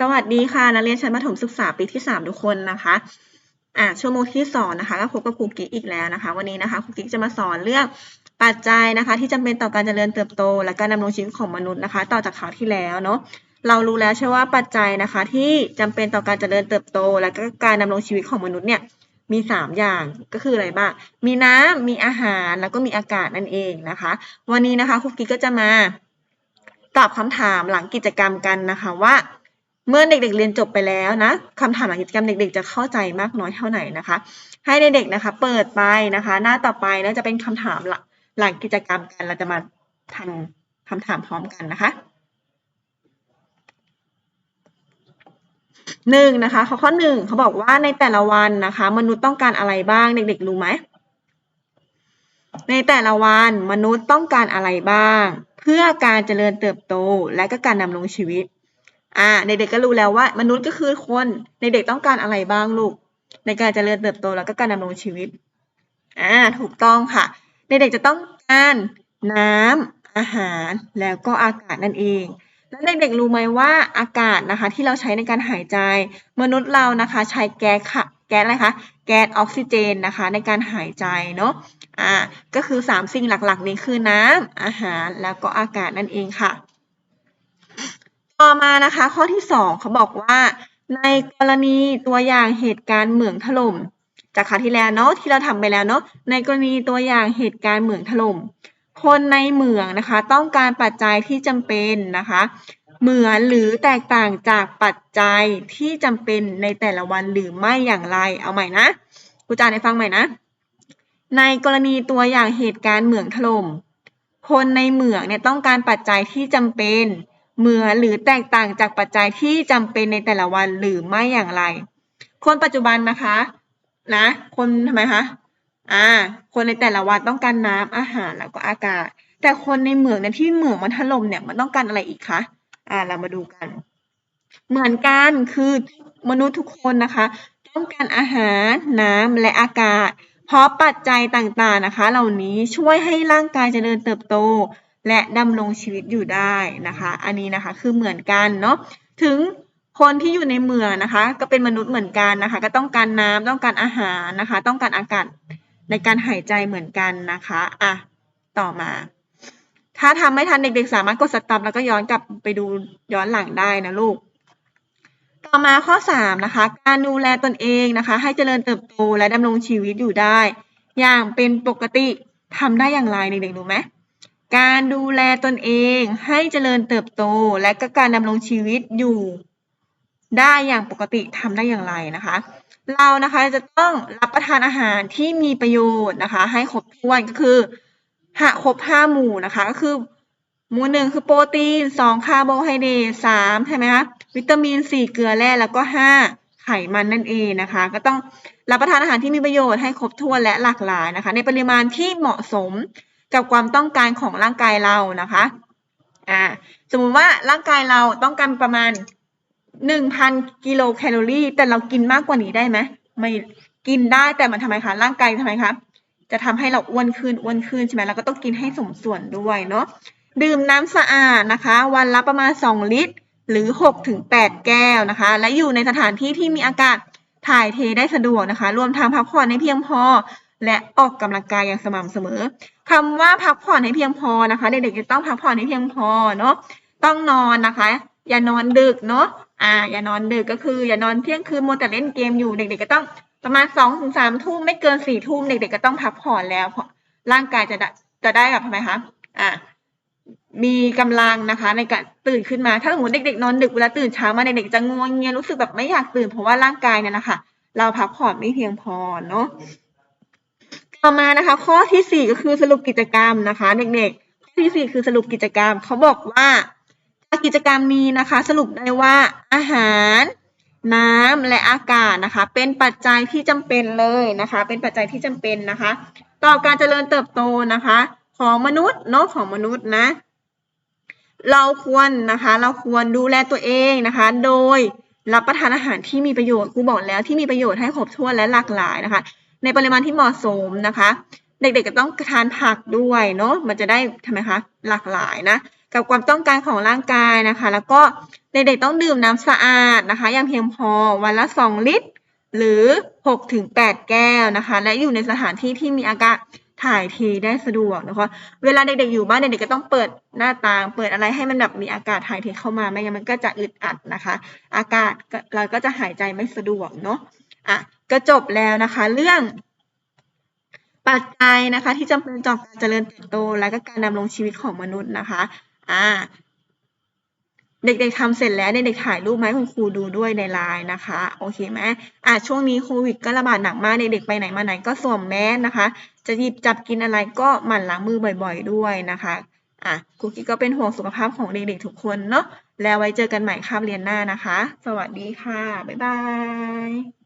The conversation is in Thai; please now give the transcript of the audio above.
สวัสดีค่ะนักเรียนชั้นประถมศึกษาปีที่ 3 ทุกคนนะคะอ่าชั่วโมงที่สอนนะคะก็พบกับครูกิ๊กอีกแล้วนะคะ วันนี้นะคะครูกิ๊กจะมาสอนเรื่องปัจจัยนะคะ ที่จำเป็นต่อการเจริญเติบโต และการดำรงชีวิตของมนุษย์นะคะ ต่อจากคราวที่แล้วเนาะเรารู้แล้วใช่ว่าปัจจัยนะคะ ที่จำเป็นต่อการเจริญเติบโต และก็การดำรงชีวิตของมนุษย์เนี่ยมี 3 อย่างก็คืออะไรบ้างมีน้ำมีอาหารแล้วก็มีอากาศนั่นเองนะคะ วันนี้นะคะครูกิ๊กก็จะมาตอบคำถามหลังกิจกรรมกันนะคะว่า เมื่อเด็กๆเรียนจบไปแล้วนะคำถามหลังกิจกรรมเด็ก ๆ จะเข้าใจมากน้อยเท่าไหร่นะคะ ให้เด็กๆนะคะ เปิดไปนะคะ หน้าต่อไปนะจะเป็นคำถามหลังหลังกิจกรรมกันเราจะมาทำคำถามพร้อมกันนะคะหนึ่งนะคะข้อข้อหนึ่งเขาบอกว่าในแต่ละวันนะคะ มนุษย์ต้องการอะไรบ้างเด็กๆรู้ไหมในแต่ละวันมนุษย์ต้องการอะไรบ้าง เพื่อการเจริญเติบโตและก็การดำรงชีวิต อ่าเด็กๆก็รู้แล้วว่า มนุษย์ก็คือคนเด็กๆต้องการอะไรบ้างลูก ในการเจริญเติบโตแล้วก็การดำรงชีวิตอ่าถูกต้องค่ะเด็กๆจะต้องการน้ำอาหารแล้วก็อากาศนั่นเอง แล้วเด็กๆรู้ไหมว่าอากาศนะคะที่เราใช้ในการหายใจ มนุษย์เรานะคะใช้แก๊สค่ะแก๊สอะไรคะแก๊สออกซิเจนนะคะในการหายใจเนาะอ่าก็คือสามสิ่งหลักๆ นี้คือน้ำอาหารแล้วก็อากาศนั่นเองค่ะ ต่อมานะคะข้อที่สองเขาบอกว่า ในกรณีตัวอย่างเหตุการณ์เหมืองถล่มจากคราวที่แล้วเนาะที่เราทำไปแล้วเนาะในกรณีตัวอย่างเหตุการณ์เหมืองถล่มคนในเหมืองนะคะ ต้องการปัจจัยที่จำเป็นนะคะ เหมือนหรือแตกต่างจากปัจจัยที่จำเป็นในแต่ละวันหรือไม่อย่างไรเอาใหม่นะครูจานให้ฟังใหม่นะ ในกรณีตัวอย่างเหตุการณ์เหมืองถล่มคนในเหมืองเนี่ยต้องการปัจจัยที่จำเป็น เหมือนหรือแตกต่างจากปัจจัยที่จำเป็นในแต่ละวันหรือไม่อย่างไร คนปัจจุบันนะคะ นะ คนทำไมคะอ่า คนในแต่ละวันต้องการน้ำอาหารแล้วก็อากาศ แต่คนในเหมืองเนี่ยที่เหมืองมันถล่มเนี่ยมันต้องการอะไรอีกคะอ่าเรามาดูกัน เหมือนกันคือมนุษย์ทุกคนนะคะ ต้องการอาหารน้ำและอากาศ เพราะปัจจัยต่างๆนะคะ เหล่านี้ช่วยให้ร่างกายเจริญเติบโต และดำรงชีวิตอยู่ได้นะคะ อันนี้นะคะคือเหมือนกันเนาะถึงคนที่อยู่ในเมืองนะคะ ก็เป็นมนุษย์เหมือนกันนะคะ ก็ต้องการน้ำต้องการอาหารนะคะ ต้องการอากาศในการหายใจเหมือนกันนะคะอะต่อมา ถ้าทำไม่ทันเด็กๆสามารถกดสต็อปแล้วก็ย้อนกลับไปดูย้อนหลังได้นะลูก ต่อมาข้อ3นะคะ การดูแลตนเองนะคะ ให้เจริญเติบโตและดำรงชีวิตอยู่ได้ อย่างเป็นปกติทำได้อย่างไรเด็กๆรู้ไหม การดูแลตนเองให้เจริญเติบโต และก็การดำรงชีวิตอยู่ได้อย่างปกติทำได้อย่างไรนะคะ เรานะคะจะต้องรับประทานอาหารที่มีประโยชน์นะคะ ให้ครบถ้วนก็คือหาครบห้าหมู่นะคะก็คือ หมู่หนึ่งคือโปรตีนสองคาร์โบไฮเดรตสามใช่ไหมคะวิตามินสี่เกลือแร่แล้วก็ห้าไขมันนั่นเองนะคะ ก็ต้องรับประทานอาหารที่มีประโยชน์ให้ครบถ้วนและหลากหลายนะคะ ในปริมาณที่เหมาะสม กับความต้องการของร่างกายเรานะคะอ่าสมมุติว่าร่างกายเราต้องการประมาณหนึ่งพันกิโลแคลอรี่ แต่เรากินมากกว่านี้ได้ไหมไม่กินได้แต่มันทำไมคะร่างกายทำไมคะจะทำให้เราอ้วนขึ้นอ้วนขึ้นใช่ไหมเราก็ต้องกินให้สมส่วนด้วยเนาะดื่มน้ำสะอาดนะคะ วันละประมาณ 2 ลิตร หรือ6ถึง8แก้วนะคะ และอยู่ในสถานที่ที่มีอากาศถ่ายเทได้สะดวกนะคะ รวมทั้งพักผ่อนให้เพียงพอ และออกกำลังกายอย่างสม่ำเสมอ คำว่าพักผ่อนให้เพียงพอนะคะ เด็กๆจะต้องพักผ่อนให้เพียงพอเนาะต้องนอนนะคะ อย่านอนดึกเนาะอ่า อย่านอนดึกก็คือ อย่านอนเที่ยงคืนมัวแต่เล่นเกมอยู่เด็ก ๆ ก็ต้องประมาณสองถึงสามทุ่มไม่เกินสี่ทุ่มเด็กๆก็ต้องพักผ่อนแล้วเพราะร่างกายจะได้จะได้แบบทำไมคะอ่ามีกำลังนะคะ ในการตื่นขึ้นมาถ้าสมมติเด็กๆนอนดึกเวลาตื่นเช้ามาเด็กๆจะงวงเงียรู้สึกแบบไม่อยากตื่นเพราะว่าร่างกายเนี่ยนะคะเราพักผ่อนไม่เพียงพอเนาะ ต่อมานะคะ ข้อที่สี่ก็คือสรุปกิจกรรมนะคะ เด็กๆ ข้อที่สี่คือสรุปกิจกรรมเขาบอกว่ากิจกรรมนี้นะคะ สรุปได้ว่าอาหาร น้ำและอากาศนะคะ เป็นปัจจัยที่จำเป็นเลยนะคะ เป็นปัจจัยที่จำเป็นนะคะ ต่อการเจริญเติบโตนะคะ ของมนุษย์เนาะของมนุษย์นะ เราควรนะคะ เราควรดูแลตัวเองนะคะ โดยรับประทานอาหารที่มีประโยชน์ครูบอกแล้วที่มีประโยชน์ให้ครบถ้วนและหลากหลายนะคะ ในปริมาณที่เหมาะสมนะคะ เด็กๆก็ต้องทานผักด้วยเนาะมันจะได้ทำไมคะหลากหลายนะกับความต้องการของร่างกายนะคะ แล้วก็เด็กๆต้องดื่มน้ำสะอาดนะคะ อย่างเพียงพอวันละ 2 ลิตร หรือ6ถึง8แก้วนะคะ และอยู่ในสถานที่ที่มีอากาศถ่ายเทได้สะดวกนะคะ เวลาเด็กๆอยู่บ้านเด็กๆก็ต้องเปิดหน้าต่าง เปิดอะไรให้มันแบบมีอากาศถ่ายเทเข้ามาไม่งั้นมันก็จะอึดอัดนะคะ อากาศเราก็จะหายใจไม่สะดวกเนาะอะ ก็จบแล้วนะคะ เรื่องปัจจัยนะคะ ที่จำเป็นต่อการเจริญเติบโต และก็การดำรงชีวิตของมนุษย์นะคะ อ่า เด็กๆทำเสร็จแล้วเด็กๆถ่ายรูปมาให้คุณครูดูด้วยในไลน์นะคะ โอเคไหมอะช่วงนี้โควิดก็ระบาดหนักมากเด็กๆไปไหนมาไหนก็สวมแมสนะคะ จะหยิบจับกินอะไรก็หมั่นล้างมือบ่อย ๆ ด้วยนะคะอะครูกิ๊กก็เป็นห่วงสุขภาพของเด็กๆทุกคนเนาะแล้วไว้เจอกันใหม่คาบเรียนหน้านะคะ สวัสดีค่ะ บ๊ายบาย